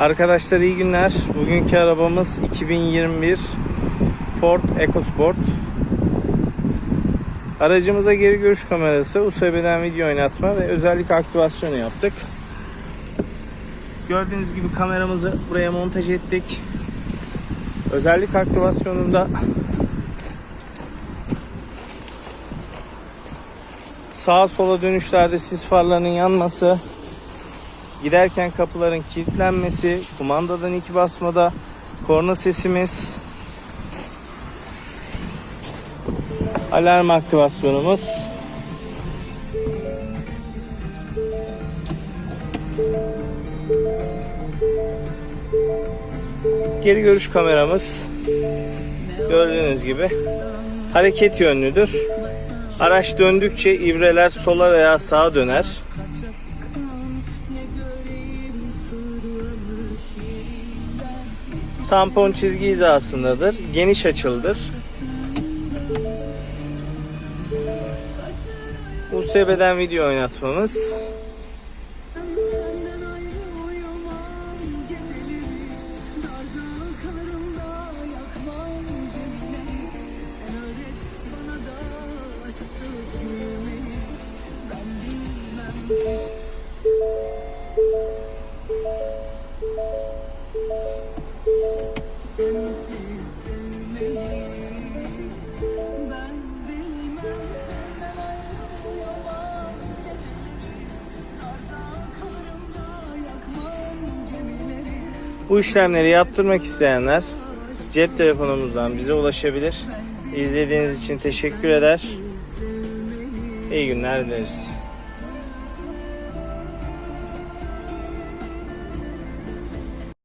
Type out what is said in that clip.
Arkadaşlar iyi günler. Bugünkü arabamız 2021 Ford EcoSport. Aracımıza geri görüş kamerası, USB'den video oynatma ve özellik aktivasyonu yaptık. Gördüğünüz gibi kameramızı buraya montaj ettik. Özellik aktivasyonunda sağa sola dönüşlerde sis farlarının yanması, giderken kapıların kilitlenmesi, kumandadan iki basmada korna sesimiz, alarm aktivasyonumuz. Geri görüş kameramız gördüğünüz gibi hareket yönlüdür. Araç döndükçe ivreler sola veya sağa döner. Tampon çizgi hizasındadır. Geniş açıldır. USB'den video oynatmamız. Bu işlemleri yaptırmak isteyenler cep telefonumuzdan bize ulaşabilir. İzlediğiniz için teşekkür eder. İyi günler dileriz.